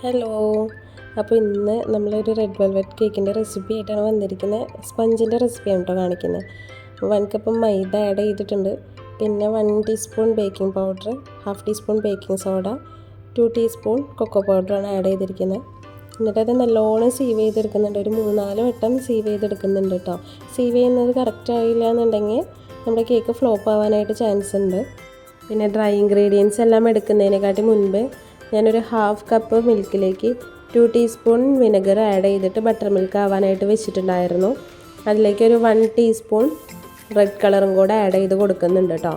Hello. അപ്പോൾ ഇന്ന് നമ്മളൊരു റെഡ് വെൽവെറ്റ് കേക്കിന്റെ റെസിപ്പി ആയിട്ടാണ് വന്നിരിക്കുന്നത് സ്പഞ്ചിന്റെ റെസിപ്പിയാണ് കേട്ടോ കാണിക്കുന്നത് വൺ കപ്പ് മൈദ ആഡ് ചെയ്തിട്ടുണ്ട്. പിന്നെ one teaspoon baking powder half teaspoon baking soda two teaspoon cocoa പൗഡറാണ് ആഡ് ചെയ്തിരിക്കുന്നത് എന്നിട്ട് അത് നല്ലോണം സീവ് ചെയ്തെടുക്കുന്നുണ്ട്. ഒരു മൂന്നാൽ വട്ടം സീവ് ചെയ്തെടുക്കുന്നുണ്ട് കേട്ടോ സീവ് ചെയ്യുന്നത് കറക്റ്റ് ആയില്ല എന്നുണ്ടെങ്കിൽ നമ്മുടെ കേക്ക് ഫ്ലോപ്പ് ആവാനായിട്ട് ചാൻസ് ഉണ്ട്. പിന്നെ ഡ്രൈ ഇൻഗ്രീഡിയൻസ് എല്ലാം എടുക്കുന്നതിനെക്കാട്ടി മുൻപ് ഞാനൊരു ഹാഫ് കപ്പ് മിൽക്കിലേക്ക് ടു ടീസ്പൂൺ വിനെഗർ ആഡ് ചെയ്തിട്ട് ബട്ടർ മിൽക്ക് ആവാനായിട്ട് വെച്ചിട്ടുണ്ടായിരുന്നു. അതിലേക്ക് ഒരു വൺ ടീസ്പൂൺ റെഡ് കളറും കൂടെ ആഡ് ചെയ്ത് കൊടുക്കുന്നുണ്ട് കേട്ടോ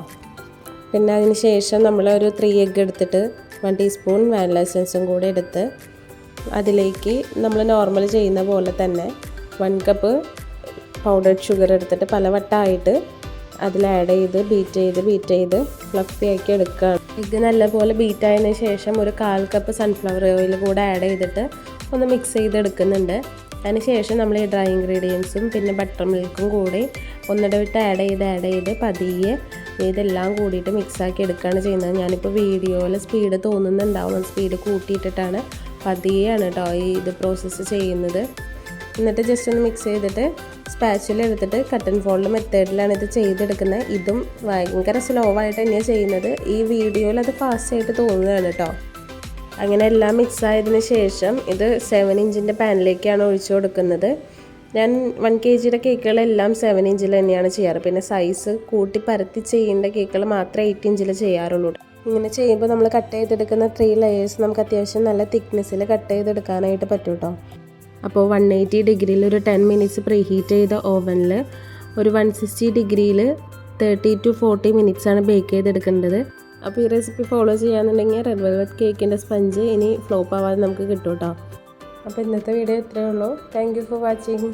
പിന്നെ അതിന് ശേഷം നമ്മൾ ഒരു ത്രീ എഗ് എടുത്തിട്ട് വൺ ടീസ്പൂൺ വാനില എസൻസും കൂടെ എടുത്ത് അതിലേക്ക് നമ്മൾ നോർമൽ ചെയ്യുന്ന പോലെ തന്നെ വൺ കപ്പ് പൗഡർഡ് ഷുഗർ എടുത്തിട്ട് പല വട്ടമായിട്ട് അതിൽ ആഡ് ചെയ്ത് ബീറ്റ് ചെയ്ത് ബീറ്റ് ചെയ്ത് ഫ്ലഫി ആക്കി എടുക്കുകയാണ്. ഇത് നല്ലപോലെ ബീറ്റ് ആയതിനു ശേഷം ഒരു കാൽ കപ്പ് സൺഫ്ലവർ ഓയിൽ കൂടെ ആഡ് ചെയ്തിട്ട് ഒന്ന് മിക്സ് ചെയ്തെടുക്കുന്നുണ്ട് അതിന് ശേഷം നമ്മൾ ഈ ഡ്രൈ ഇൻഗ്രീഡിയൻസും പിന്നെ ബട്ടർ മിൽക്കും കൂടി ഒന്നിടവിട്ട് ആഡ് ചെയ്ത് ആഡ് ചെയ്ത് പതിയെ ഇതെല്ലാം കൂടിയിട്ട് മിക്സാക്കി എടുക്കുകയാണ് ചെയ്യുന്നത്. ഞാനിപ്പോൾ വീഡിയോയിൽ സ്പീഡ് തോന്നുന്നുണ്ടാവും. സ്പീഡ് കൂട്ടിയിട്ടിട്ടാണ് പതിയെയാണ് കേട്ടോ ഈ ഇത് പ്രോസസ്സ് ചെയ്യുന്നത്. എന്നിട്ട് ജസ്റ്റ് ഒന്ന് മിക്സ് ചെയ്തിട്ട് സ്പാച്ചിൽ എടുത്തിട്ട് കട്ടൻ ഫോൾഡ് മെത്തേഡിലാണ് ഇത് ചെയ്തെടുക്കുന്നത്. ഇതും ഭയങ്കര സ്ലോ ആയിട്ട് തന്നെയാണ് ചെയ്യുന്നത്. ഈ വീഡിയോയിൽ അത് ഫാസ്റ്റ് ആയിട്ട് തോന്നുകയാണ് കേട്ടോ. അങ്ങനെ എല്ലാം മിക്സ് ആയതിന് ശേഷം ഇത് സെവൻ ഇഞ്ചിന്റെ പാനിലേക്കാണ് ഒഴിച്ചു കൊടുക്കുന്നത്. ഞാൻ വൺ കെ ജിയുടെ കേക്കുകളെല്ലാം സെവൻ ഇഞ്ചിൽ തന്നെയാണ് ചെയ്യാറ്. പിന്നെ സൈസ് കൂട്ടി പരത്തി ചെയ്യേണ്ട കേക്കുകൾ മാത്രമേ എയ്റ്റ് ഇഞ്ചിൽ ചെയ്യാറുള്ളൂ. ഇങ്ങനെ ചെയ്യുമ്പോൾ നമ്മൾ കട്ട് ചെയ്തെടുക്കുന്ന ത്രീ ലെയേഴ്സ് നമുക്ക് അത്യാവശ്യം നല്ല തിക്നെസ്സിൽ കട്ട് ചെയ്തെടുക്കാനായിട്ട് പറ്റും കേട്ടോ അപ്പോൾ വൺ എയ്റ്റി ഡിഗ്രിയിൽ ഒരു ടെൻ മിനിറ്റ്സ് പ്രീ ഹീറ്റ് ചെയ്ത ഓവനിൽ ഒരു വൺ സിക്സ്റ്റി ഡിഗ്രിയിൽ തേർട്ടി ടു ഫോർട്ടി ആണ് ബേക്ക് ചെയ്തെടുക്കേണ്ടത്. അപ്പോൾ ഈ റെസിപ്പി ഫോളോ ചെയ്യാന്നുണ്ടെങ്കിൽ റെഡ് വെൽവെറ്റ് കേക്കിന്റെ സ്പഞ്ച് ഇനി ഫ്ലോപ്പ് ആവാതെ നമുക്ക് കിട്ടും കേട്ടോ അപ്പോൾ ഇന്നത്തെ വീഡിയോ ഇത്രയേ ഉള്ളൂ. Thank you for watching